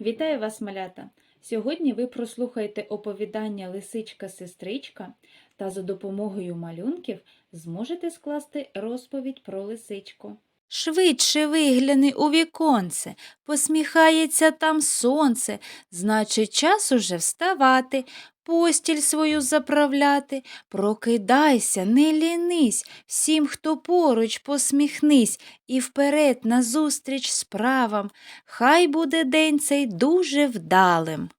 Вітаю вас, малята! Сьогодні ви прослухаєте оповідання Лисичка-сестричка та за допомогою малюнків зможете скласти розповідь про лисичку. Швидше вигляни у віконце, посміхається там сонце, значить, час уже вставати, постіль свою заправляти. Прокидайся, не лінись, всім, хто поруч, посміхнись, і вперед назустріч справам. Хай буде день цей дуже вдалим.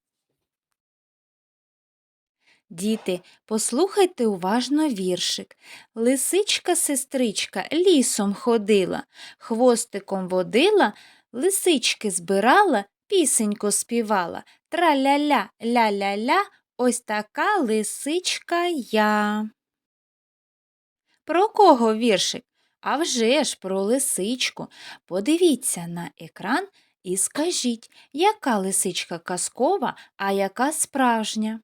Діти, послухайте уважно віршик. Лисичка-сестричка лісом ходила, хвостиком водила, лисички збирала, пісеньку співала. Траля-ля, ля-ля-ля, ось така лисичка я. Про кого віршик? А вже ж про лисичку. Подивіться на екран і скажіть, яка лисичка казкова, а яка справжня?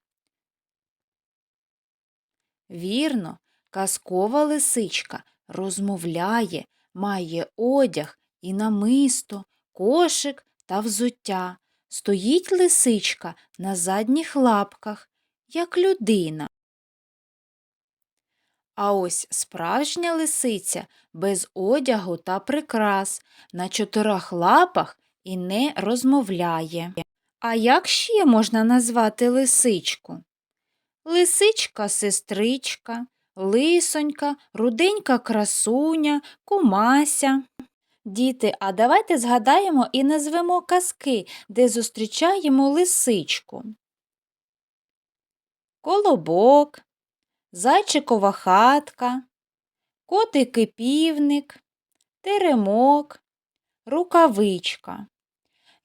Вірно, казкова лисичка розмовляє, має одяг і намисто, кошик та взуття. Стоїть лисичка на задніх лапках, як людина. А ось справжня лисиця без одягу та прикрас, на чотирьох лапах і не розмовляє. А як ще можна назвати лисичку? Лисичка сестричка, лисонька, руденька красуня, кумася. Діти, а давайте згадаємо і назвемо казки, де зустрічаємо лисичку. Колобок, зайчикова хатка, котики півник, теремок, рукавичка.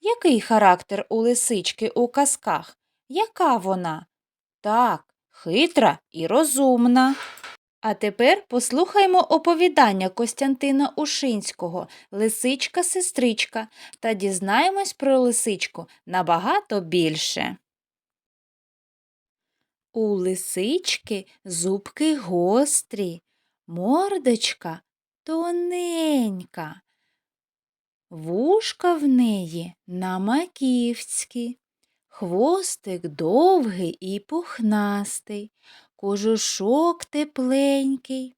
Який характер у лисички у казках? Яка вона? Так, хитра і розумна. А тепер послухаймо оповідання Костянтина Ушинського Лисичка-сестричка та дізнаємось про лисичку набагато більше. У лисички зубки гострі, мордочка тоненька, вушка в неї на маківські, хвостик довгий і пухнастий, кожушок тепленький.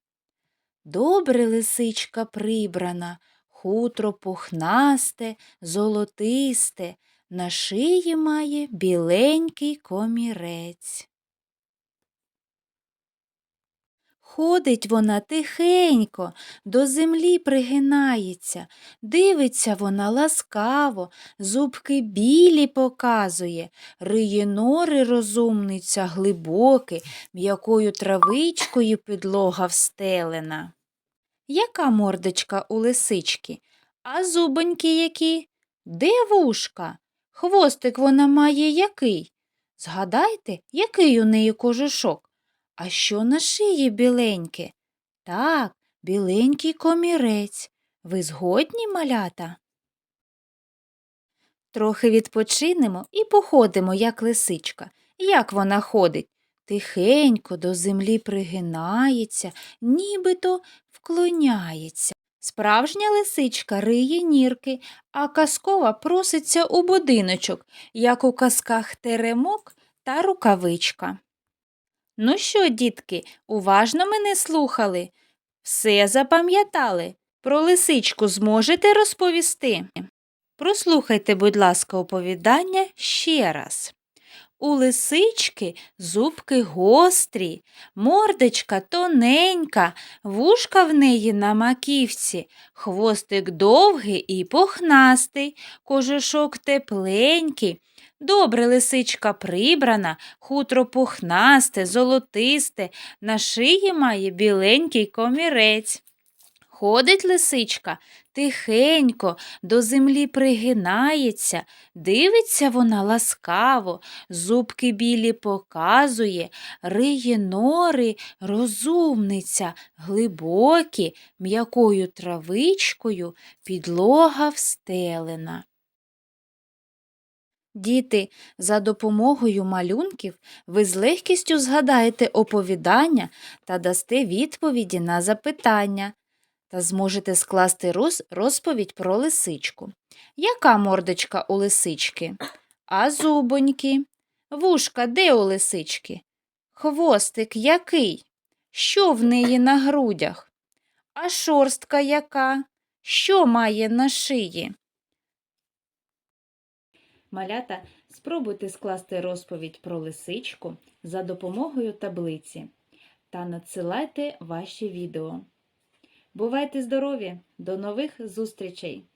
Добре лисичка прибрана, хутро пухнасте, золотисте, на шиї має біленький комірець. Ходить вона тихенько, до землі пригинається, дивиться вона ласкаво, зубки білі показує, риє нори розумниця глибокі, м'якою травичкою підлога встелена. Яка мордочка у лисички? А зубоньки які? Де вушка? Хвостик вона має який? Згадайте, який у неї кожушок? А що на шиї біленьке? Так, біленький комірець. Ви згодні, малята? Трохи відпочинемо і походимо, як лисичка. Як вона ходить? Тихенько до землі пригинається, нібито вклоняється. Справжня лисичка риє нірки, а казкова проситься у будиночок, як у казках теремок та рукавичка. Ну що, дітки, уважно мене слухали? Все запам'ятали? Про лисичку зможете розповісти? Прослухайте, будь ласка, оповідання ще раз. У лисички зубки гострі, мордочка тоненька, вушка в неї на маківці, хвостик довгий і пухнастий, кожушок тепленький. Добре лисичка прибрана, хутро пухнасте, золотисте, на шиї має біленький комірець. Ходить лисичка тихенько, до землі пригинається, дивиться вона ласкаво, зубки білі показує, риє нори, розумниця, глибокі, м'якою травичкою підлога встелена. Діти, за допомогою малюнків ви з легкістю згадаєте оповідання та дасте відповіді на запитання та зможете скласти роз- розповідь про лисичку. Яка мордочка у лисички? А зубоньки? Вушка де у лисички? Хвостик який? Що в неї на грудях? А шорстка яка? Що має на шиї? Малята, спробуйте скласти розповідь про лисичку за допомогою таблиці та надсилайте ваші відео. Бувайте здорові! До нових зустрічей!